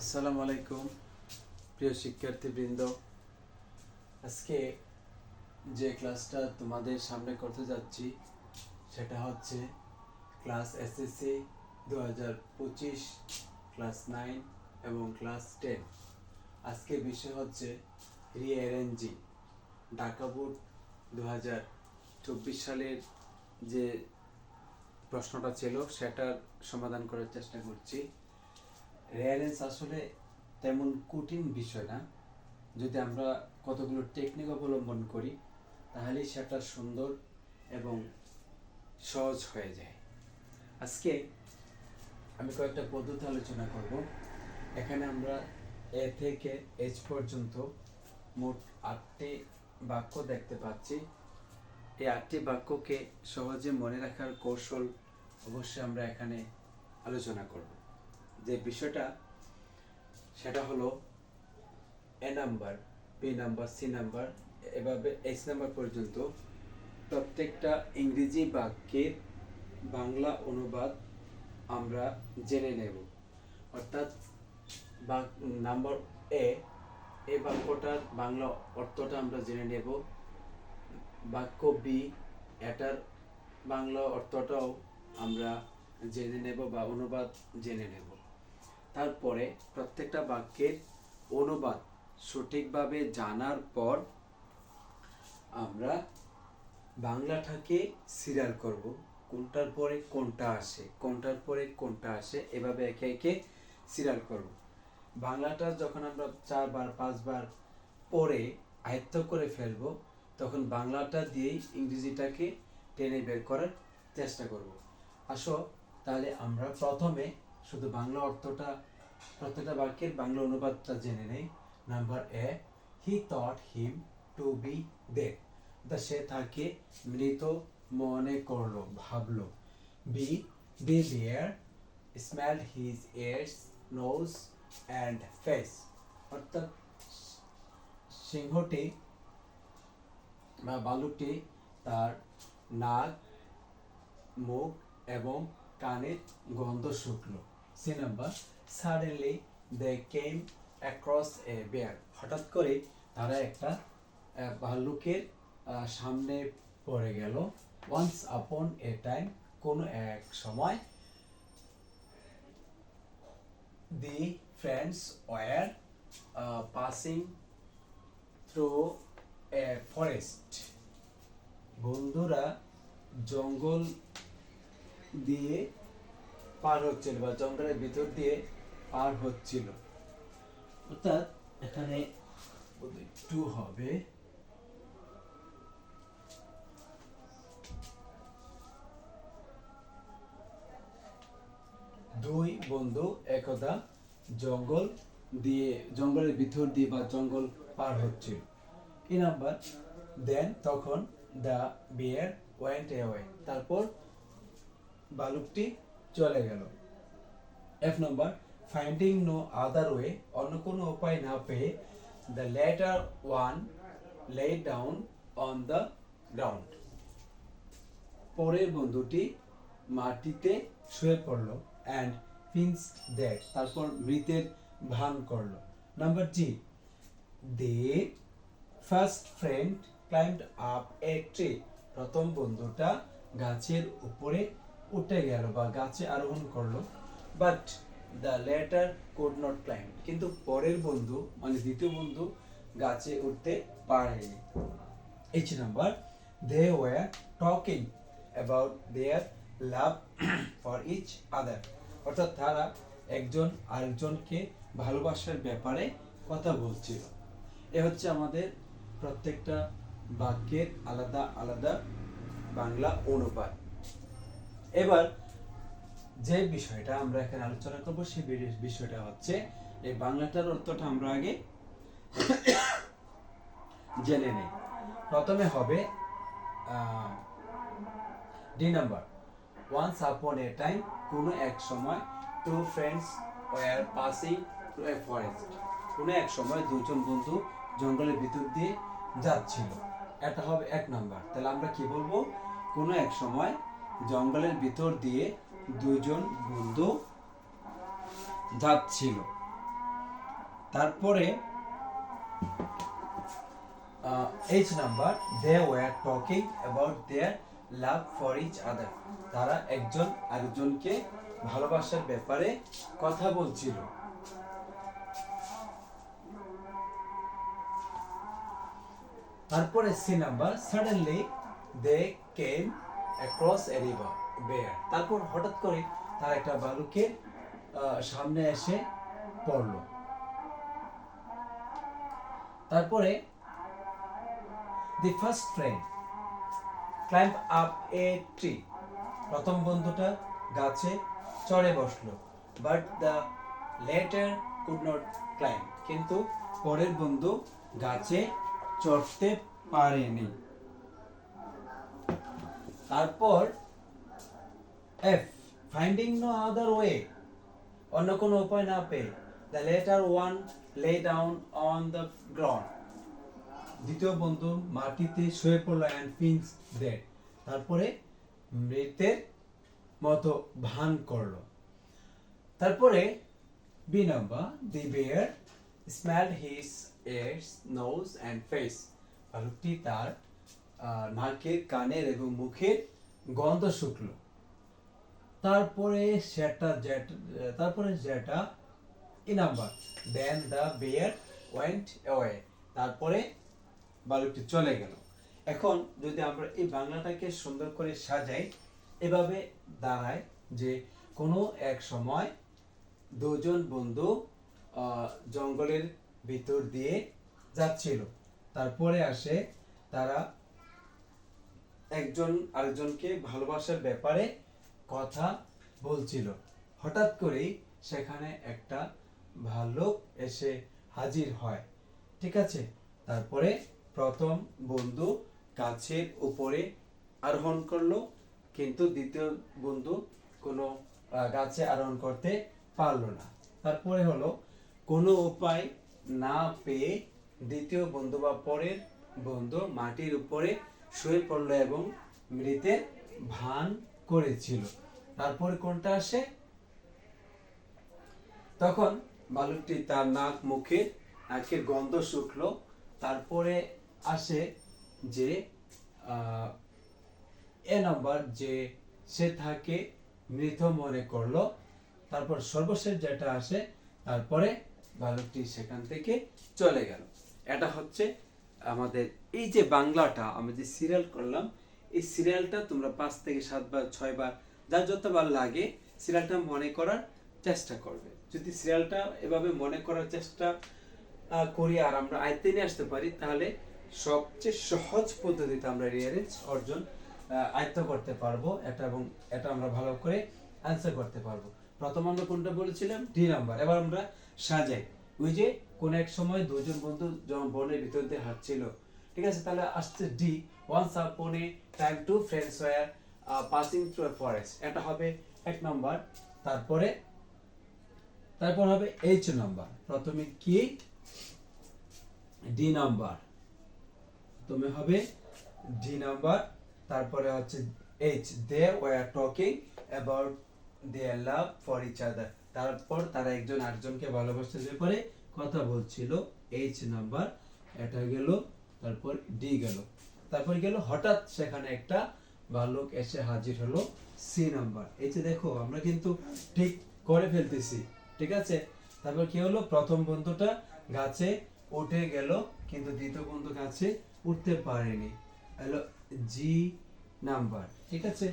আসসালামু আলাইকুম, প্রিয় শিক্ষার্থীবৃন্দ। আজকে যে ক্লাসটা তোমাদের সামনে করতে যাচ্ছি, সেটা হচ্ছে ক্লাস এসএসসি দু হাজার পঁচিশ, ক্লাস নাইন এবং ক্লাস টেন। আজকে বিষয় হচ্ছে রিঅ্যারেঞ্জিং। ঢাকা বোর্ড দু হাজার চব্বিশ সালের যে প্রশ্নটা ছিল, সেটার সমাধান করার চেষ্টা করছি। রেয়ারেন্স আসলে তেমন কঠিন বিষয় না। যদি আমরা কতগুলো টেকনিক অবলম্বন করি, তাহলেই সেটা সুন্দর এবং সহজ হয়ে যায়। আজকে আমি কয়েকটা পদ্ধতি আলোচনা করব। এখানে আমরা এ থেকে এইচ পর্যন্ত মোট আটটি বাক্য দেখতে পাচ্ছি। এই আটটি বাক্যকে সহজে মনে রাখার কৌশল অবশ্যই আমরা এখানে আলোচনা করব। যে বিষয়টা, সেটা হলো A number B number C number এভাবে এইচ নাম্বার পর্যন্ত প্রত্যেকটা ইংরেজি বাক্যের বাংলা অনুবাদ আমরা জেনে নেব। অর্থাৎ নাম্বার এ এই বাক্যটার বাংলা অর্থটা আমরা জেনে নেব। বাক্য বি এটার বাংলা অর্থটাও আমরা জেনে নেব বা অনুবাদ জেনে নেব। তারপরে প্রত্যেকটা বাক্যের অনুবাদ সঠিকভাবে জানার পর আমরা বাংলাটাকে সিরিয়াল করব। কোনটার পরে কোনটা আসে, কোনটার পরে কোনটা আসে, এভাবে একে একে সিরিয়াল করব। বাংলাটা যখন আমরা চারবার, পাঁচবার পরে আয়ত্ত করে ফেলব, তখন বাংলাটা দিয়েই ইংরেজিটাকে টেনে বের করার চেষ্টা করব। আসো, তাহলে আমরা প্রথমে শুধু বাংলা অর্থটা প্রত্যেকটা বাক্যের বাংলা অনুবাদটা জেনে নেই। Number A he thought him to be dead সে তাকে মৃত মনে করল, ভাবলো। B the bear smell his ears nose and face অর্থাৎ সিংহটি বা বালুকটি তার নাক, মুখ এবং কানের গন্ধ শুকলো। C number. Suddenly they came across a bear হঠাৎ করে তারা একটা ভাল্লুকের সামনে পড়ে গেল। ওয়ান্স আপন এ টাইম কোনো এক সময় the friends were passing through a forest বন্ধুরা জঙ্গল দিয়ে পার হচ্ছিল বা জঙ্গলের ভিতর দিয়ে পার হচ্ছিল। অর্থাৎ এখানে টু হবে। দুই বন্ধু একদা জঙ্গল দিয়ে, জঙ্গলের ভিতর দিয়ে বা জঙ্গল পার হচ্ছিল। এই নাম্বার? দেন তখন দ্য বিয়ার ওয়েন্ট অ্যাওয়ে তারপর বালুকটি চলে গেল। F number finding no other way অন্য কোনো উপায় না পেয়ে the latter one lay down on the ground পরের বন্ধুটি মাটিতে শুয়ে পড়ল অ্যান্ড ফিন্স দ্যাট তারপর মৃতের ভান করল। Number G they first friend climbed up a tree প্রথম বন্ধুটা গাছের উপরে উঠে গেল বা গাছে আরোহণ করল but the latter could not climb কিন্তু পরের বন্ধু মানে দ্বিতীয় বন্ধু গাছে উঠতে পারেনি। H number they were talking about their love for each other অর্থাৎ তারা একজন আরেকজনকে ভালোবাসার ব্যাপারে কথা বলছিল। এ হচ্ছে আমাদের প্রত্যেকটা বাক্যের আলাদা আলাদা বাংলা অনুবাদ। এবার যে বিষয়টা আমরা এখানে আলোচনা করব বি- বিষয়টা হচ্ছে এই বাংলাটার অর্থটা আমরা আগে জেনে নেই। প্রথমে হবে D number once upon a time কোনো এক সময় two friends were passing through a forest কোনো এক সময় দুজন বন্ধু জঙ্গলের ভিতর দিয়ে যাচ্ছিল। এটা হবে এক নাম্বার তাহলে আমরা কি বলব? কোনো এক সময় জঙ্গলের ভিতর দিয়ে দুজন বন্ধু যাচ্ছিল। তারপরে H number they were talking about their love for each other তারা একজন আরেকজনকে ভালোবাসার ব্যাপারে কথা বলছিল। তারপরে C number suddenly they came across a river bear তারপর হঠাৎ করে তার একটা বালুকে সামনে এসে পড়ল। তারপরে the first friend climb up a tree প্রথম বন্ধুটা গাছে চড়ে বসল but the latter could not climb কিন্তু পরের বন্ধু গাছে চড়তে পারেনি। তারপর F finding no other way অন্য কোনো উপায় না পেয়ে the latter one lay down on the ground দ্বিতীয় বন্ধু মাটিতে শুয়ে পড়ল অ্যান্ড ফিন্স ডেড তারপরে মৃতের মতো ভান করল। তারপরে B number the bear smell his ears nose and face ভালুকটি তার নাকের কানের এবং মুখের গন্ধ শুকলো। তারপরে সেটা তারপরে যেটা E number then the bear went away তারপরে বালুকটি চলে গেল। এখন যদি আমরা এই বাংলাটাকে সুন্দর করে সাজাই, এভাবে দাঁড়ায় যে কোনো এক সময় দুজন বন্ধু জঙ্গলের ভিতর দিয়ে যাচ্ছিল। তারপরে আসে তারা একজন আরেকজনকে ভালোবাসার ব্যাপারে কথা বলছিল। হঠাৎ করেই সেখানে একটা ভাল্লুক এসে হাজির হয়। ঠিক আছে? তারপরে প্রথম বন্ধু গাছের উপরে আরোহণ করল, কিন্তু দ্বিতীয় বন্ধু কোনো গাছে আরোহণ করতে পারল না। তারপরে হলো, কোনো উপায় না পেয়ে দ্বিতীয় বন্ধু বা পরের বন্ধু মাটির উপরে শুয়ে পড়ল এবং মৃতের ভান করেছিল। তারপরে কোনটা আসে? তখন বালুকটি তার নাক মুখে নাকের গন্ধ শুকলো। তারপরে আসে যে এ নম্বর যে সে তাকে মৃত মনে করল। তারপর সর্বশেষ যেটা আসে, তারপরে বালকটি সেখান থেকে চলে গেল। এটা হচ্ছে আমাদের এই যে বাংলাটা, আমি যে সিরিয়াল করলাম, এই সিরিয়ালটা তোমরা পাঁচ থেকে সাতবার ছয়বার যার যতবার লাগে সিরিয়ালটা মনে করার চেষ্টা করবে। যদি সিরিয়ালটা এভাবে মনে করার চেষ্টা করি আর আমরা আয়ত্তে নিয়ে আসতে পারি, তাহলে সবচেয়ে সহজ পদ্ধতিতে আমরা রিয়ারেঞ্জ অর্জন আয়ত্ত করতে পারব। এটা এবং এটা আমরা ভালো করে অ্যান্সার করতে পারব। প্রথম আমরা কোনটা বলেছিলাম? D number. এবার আমরা সাজাই। ওই যে কোন এক সময় দুজন বন্ধু বনের ভিতর দিয়ে হাঁটছিল, ঠিক আছে, তাহলে আসছে D once upon a time two friends were passing through a forest এটা হবে এক নাম্বার তারপরে, তারপর হবে এইচ নাম্বার প্রথমে কি? ডি নাম্বার প্রথমে হবে ডি নাম্বার তারপরে হচ্ছে H they were talking about their love for each other তারপর তারা একজন আরেকজনকে ভালোবাসার ব্যাপারে কথা বলছিল এইচ নাম্বার এটা গেল, তারপর ডি গেল। তারপর গেল, হঠাৎ সেখানে একটা বালক এসে হাজির হলো সি নাম্বার এই যে দেখো, আমরা কিন্তু ঠিক করে ফেলতেছি, ঠিক আছে? তারপর কি হলো? প্রথম বন্ধুটা গাছে উঠে গেল, কিন্তু দ্বিতীয় বন্ধু গাছে উঠতে পারেনি। হলো জি নাম্বার ঠিক আছে?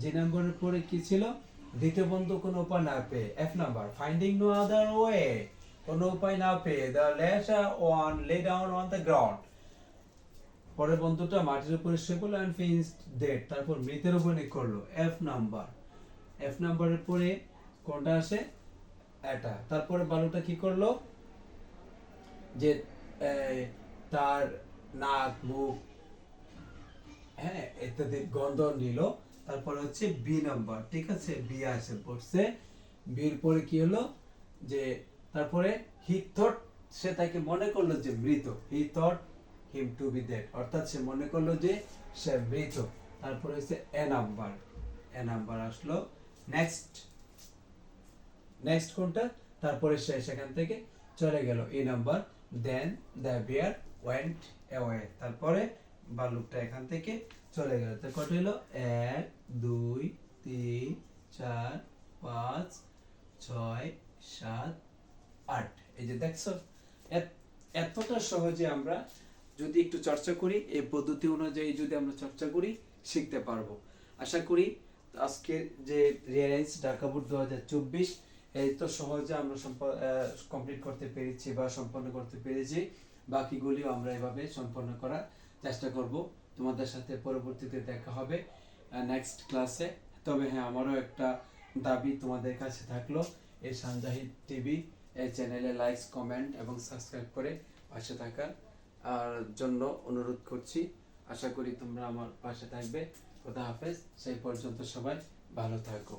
জি নাম্বারের পরে কি ছিল? দ্বিতীয় বন্ধু কোনো উপায় না পেয়ে F number finding no other way কোনো উপায় না পেয়ে the latter one lay down on the ground পরে বন্ধুটা মাটির উপরে শুয়ে অ্যান্ড ফিনিশ ডেড তারপর মৃতের উপর নিক করল। এফ নাম্বার এফ নাম্বারের পরে কোনটা আসে? এটা। তারপরে বালুটা কি করল? যে তার নাক, মুখ হ্যাঁ ইত্যাদি গন্ধ নিল। তারপর হচ্ছে বি নাম্বার ঠিক আছে বি আসে, পড়ছে। বির পরে কি হলো? যে তারপরে হি থট সে তাকে মনে করল যে মৃত। He thought him to be dead অর্থাৎ সে মনে করল যে সে মৃত। তারপরে হচ্ছে এ নাম্বার এ নাম্বার আসলো। নেক্সট নেক্সট কোনটা? তারপরে সে সেখান থেকে চলে গেল। E number then the bear went away তারপরে ভাল্লুকটা এখান থেকে চলে গেল। তো কত হলো? এক, দুই, তিন, চার, পাঁচ, ছয়, সাত আট এই যে দেখছ এত- এতটা সহজে আমরা যদি একটু চর্চা করি, এই পদ্ধতি অনুযায়ী যদি আমরা চর্চা করি, শিখতে পারব। আশা করি আজকের যে রিয়ারেন্স ঢাকা বোর্ড দু হাজার চব্বিশ, এই তো সহজে আমরা কমপ্লিট করতে পেরেছি বা সম্পন্ন করতে পেরেছি। বাকিগুলিও আমরা এভাবে সম্পন্ন করার চেষ্টা করব। তোমাদের সাথে পরবর্তীতে দেখা হবে নেক্সট ক্লাসে তবে হ্যাঁ আমারও একটা দাবি তোমাদের কাছে থাকল, এই সানজাহিদ টিভি এই চ্যানেলে লাইকস কমেন্ট এবং সাবস্ক্রাইব করে পাশে থাকার, আর জন্য অনুরোধ করছি। আশা করি তোমরা আমার পাশে থাকবে। খোদা হাফেজ। সেই পর্যন্ত সবাই ভালো থাকো।